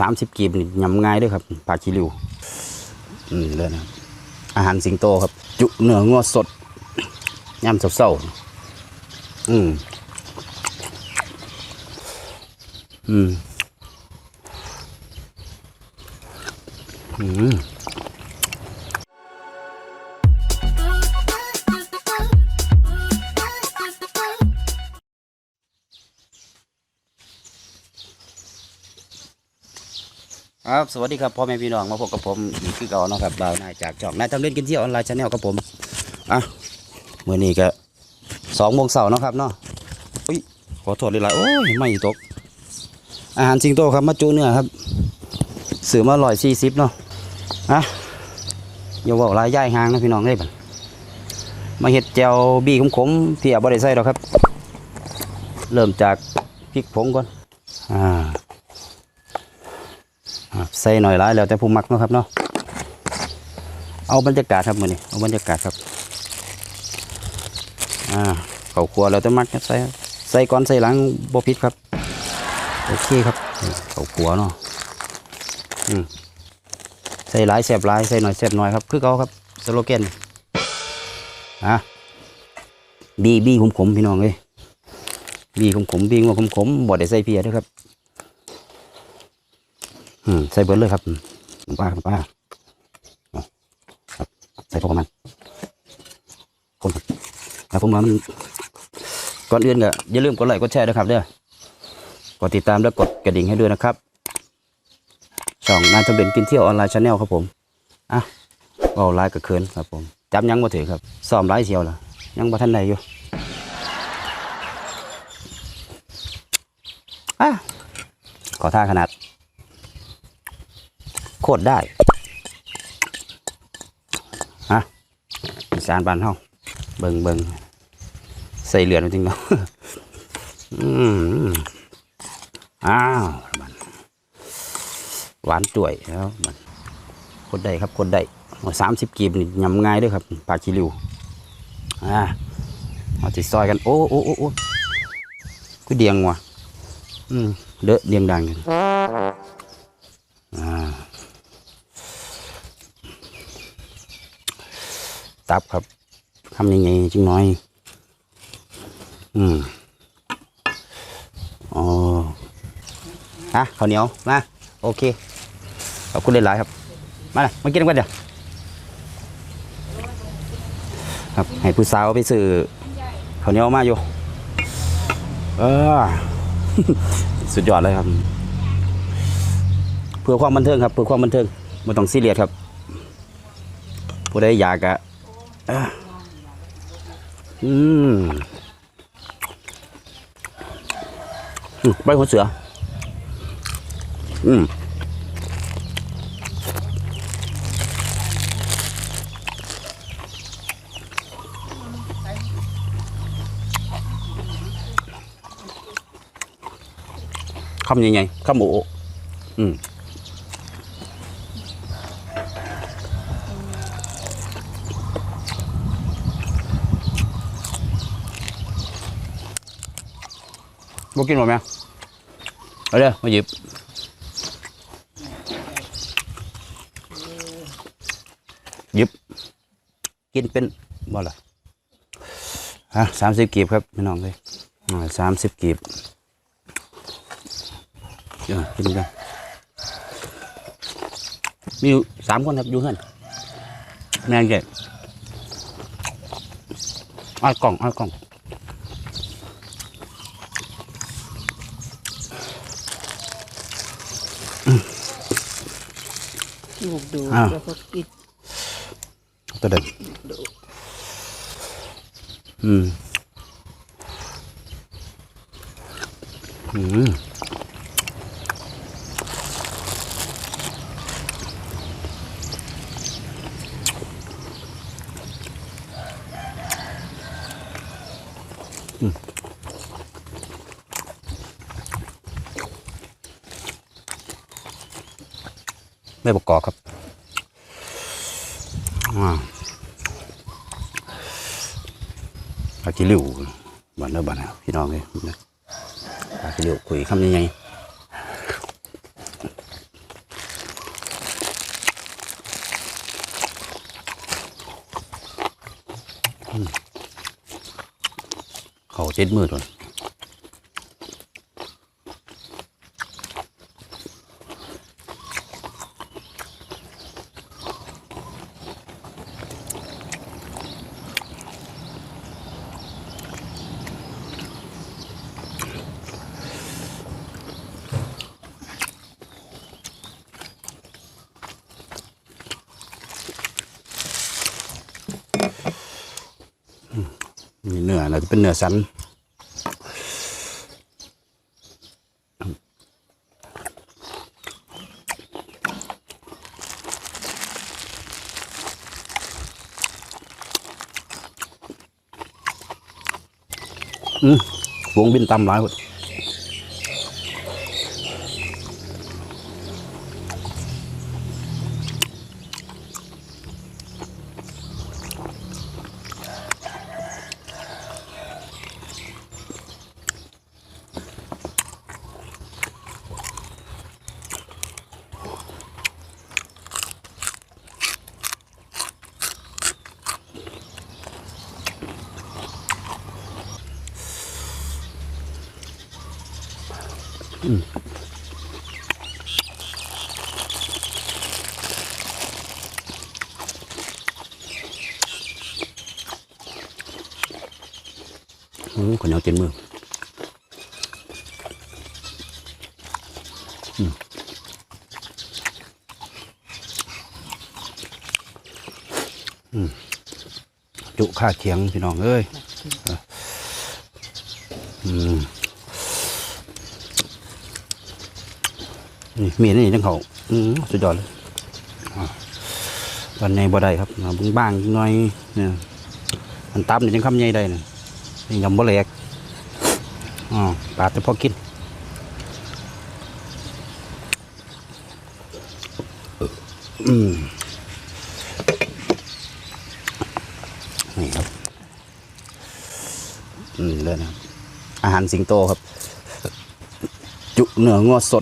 สามสิบกีบนี่ยำง่ายด้วยครับปลาคิริวอืมเลยนะอาหารสิงโตครับ จุเนื้องัวสดยำเศร้าๆอืมอืมอืม ครับสวัสดีครับพ่อแม่พี่น้องมาพบกับผมอีกคือเก่าเนาะครับบ่าวนายจากจองนายทำเล่นกินเที่ยวออนไลน์ชาแนลครับผมอะเมื่อนี้ก็สองโมงเสาร์เนาะครับเนาะอุ้ยขอโทษเลยละโอ้ยไม่ตก อาหารสิงโตครับมาจูเนื้อครับซื้อมาลอยสี่สิบเนาะอะอย่าบอกลายย่ายหางนะพี่น้องได้ปะมาเห็ดแจวบีขมๆพี่อาบ่ได้ใส่หรอกครับ เริ่มจากพริกผงก่อนอ่า ใส่หน่อยร้ายแล้วแต่ผู้มักนะครับเนาะเอาบรรยากาศครับมือนี้เอาบรรยากาศครับอ่าเข่าครัวแล้วแต่มักใส่ใส่ก่อนใส่หลังบ่ผิดครับโอเคครับนี่เขาครัวเนาะอืมใส่หลายแสบหลายใส่หน่อยแสบหน่อยครับคือเขาครับสโลแกนอะบีบีขมขมพี่น้องเลยบีขมขมบีงวขมขมๆบ่ได้ใส่เพียด้วยครับ อืมใส่เบิร์เลยครับน้ำปลาน้ำปลาครับใส่พอประมาณคนครับแล้วผมว่ามันก่อนอื่นก็อย่าลืมกดไลค์กดแชร์ด้วยครับเด้อกดติดตามและกดกระดิ่งให้ด้วยนะครับช่องนายทะเบียนกินเที่ยวออนไลน์ชาแนลครับผมอะเอาไลน์กับเคินครับผมจำยังบ่ถือครับซ้อมไลฟ์เที่ยวละยังบ่ทันใดอยู่อะขอท่าขนาด โคตรได้ฮะอีสานบ้านเฮาเบิงเบิงใส่เหลือนจริงเนาะอืมอ้าวมันหวานจ่วยแล้วมันคนได้ครับโคนได้สามสิบกีบนี่ยำง่ายด้วยครับปลาคิริวอ่าเอาติดซอยกัน โอ้โอ้โอ้โอ้ก็เดียงว่ะอืมเด้อเดียงดังกันอ่า ตับครับทำยังไงจิงน้อย อืมอ๋อฮะข้าวเหนียวมาโอเคขอบคุณหลายๆครับ มาเลยมากินกันเดี๋ยวครับให้ผู้สาวไปซื้อข้าวเหนียวมาอยู่ เออ สุดยอดเลยครับ เพื่อความบันเทิงครับ เพื่อความบันเทิงไม่ต้องซีเรียสครับผู้ใดอยากอะ อะอืมอืมใบหัวเสือ บ่กินหมดไหมเอาเด้อมาหยิบหยิบ กินเป็นบ่ล่ะฮะสามสิบกีบครับพี่น้องเลยสามสิบกีบเดี๋ยวกินกันมีสามคนครับอยู่เฮือนแม่งแกอ้อยกล่องอ้อยกล่อง ลูกดูอ้าว แล้วก็กินตัวเดิมอืมอืมอืม แม่ประกอบครับอากิลิวบานเดอร์บานนะพี่น้องเลยอากิลิวคุยคำยังไงเขาเจ็ดมือตัว นี่เนื้อาจะเป็นเนื้อสันอืมวงบินตำหลายหม ดอืมคนเหนียวเต็มมืออืมอืมจุค่าเคียงพี่น้องเอ้ยอืม มีนี่ทั้งเขาอืมสุดยอดเลยวันในบ่ได้ครับมาเบึงบ้างน่อยเนี่ยมันตับนี่ยังคำใหญ่ได้นะนี่ยำบ่แหลกอ๋อปลาแต่พอกินอืมนี่ครับอืมเลยนะครับอาหารสิงโตครับ จุเนื้องอสด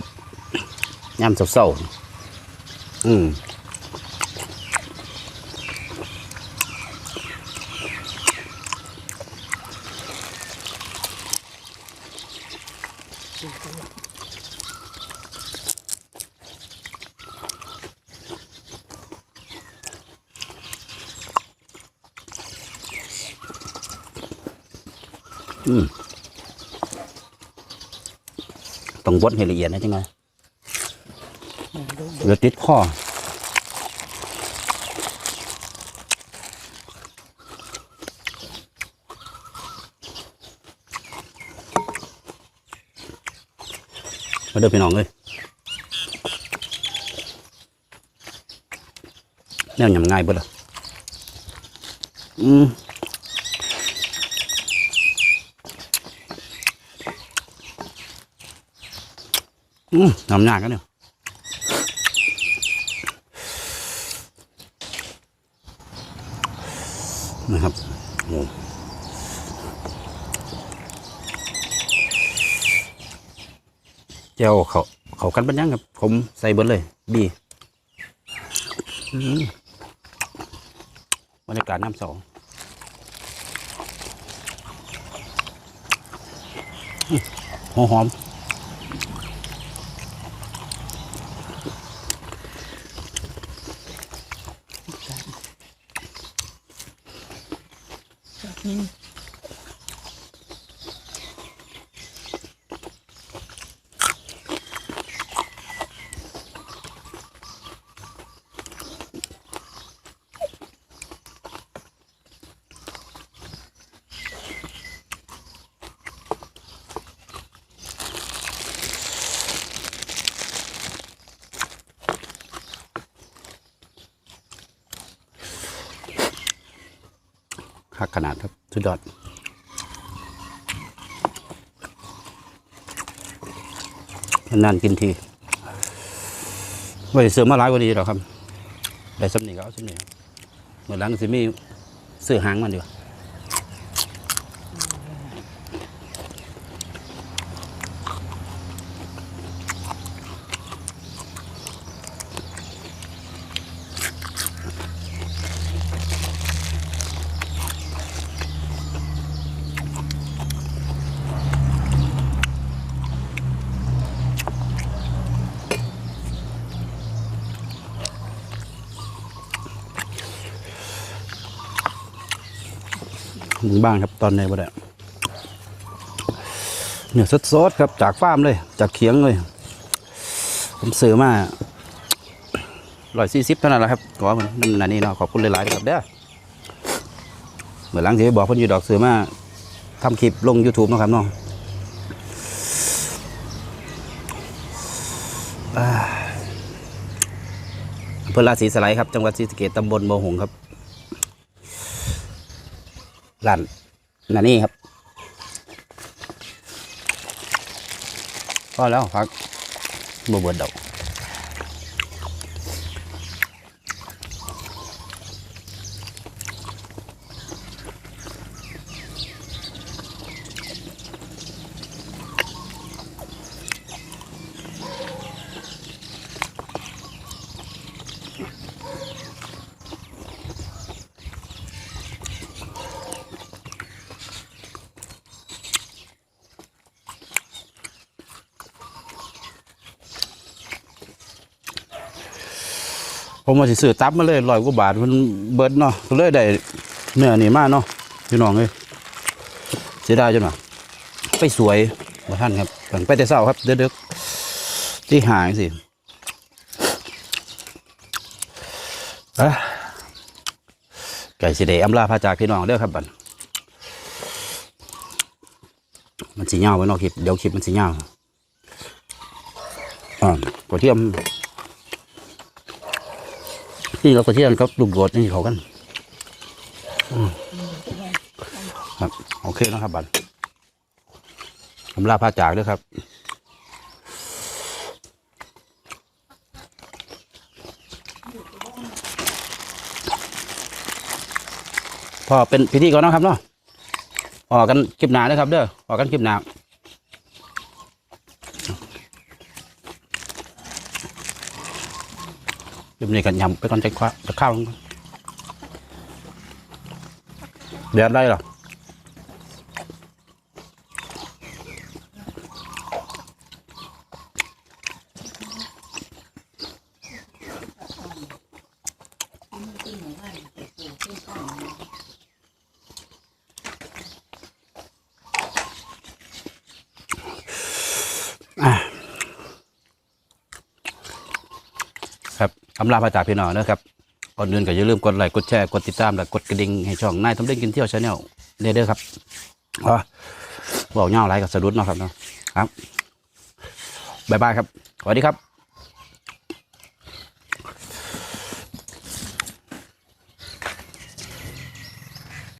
ยำเศร้าๆอืมอืมต้องบดให้ละเอียดนะจังไง เดี๋ยวติดข้อมาเด้อพี่น้องเลยแนวยำง่ายเบิดละอืมอืมทำยากกันเนี่ย นะครับโอ้เจ้าเขาเขากันเป็นยังครับ ผมใส่เบิดเลย บีอืมบรรยากาศน้ำสองหอมหอม Mm. คักขนาดครับสุดยอดนานกินทีไม่เสือมาหลายกว่านี้หรอกครับได้สำนีก็เอาสำนีเหมือนหลังสิมีเสื้อหางมันดีกว่า มึงบ้างครับตอนนี้บ่ได้เนี่ยสดๆครับจากฟาร์มเลย จากเขียงเลย ผมซื้อมาร้อยสี่สิบเท่านั้นแหละครับก็ว่ามันนั่นนี่เนาะขอบคุณหลายๆครับเด้อเหมือนหลังที่บอกเพิ่นอยู่ดอกซื้อมาทำคลิปลง YouTube นะครับนาะอ่าอำเภอราศีสไลยครับ จังหวัดศรีสะเกษตำบลโมหงครับ ลั่นนั่นนี่ครับพอแล้วพักบวบดอก ผมมาสิซื้อตับมาเลยร้อยกว่าบาทมันเบิดเนาะก็เลยได้เนื้อนี่มาเนาะพี่น้องเอ้ยเสียดายจังหวะไปสวยมาท่านครับเพิ่งไปแต่เช้าครับเด็กๆที่หายสิไก่สิเดอำลาพาจากพี่น้องเด้อครับบัดมันสีเงาไว้เนอกคลิปเดี๋ยวคลิปมันสีเงาอ่ากระเทียม นี่เราก็เที่ยงกับลูกโดดนี่เขากันครับโอเคนะครับบัตรผมลาพาจากด้วยครับพอเป็นพิธีก่อนนะครับเนาะออกกันคลิปหนาเลยครับเด้อออกกันคลิปหนา คลิปนี้กันยำไปก่อนใจคว้าจะข้าวลงก่อนเดือดได้หรอ คำลาพาจากพี่น้องนะครับก่อนอื่นก็อย่าลืมกดไลค์กดแชร์กดติดตามและกดกระดิ่งให้ช่องนายทำเล่นกินเที่ยวชาแนลเด้อครับอ๋อบอกเงาไรกับสะดุดเนาะครับเนาะครับบ๊ายบายครับสวัสดีครับ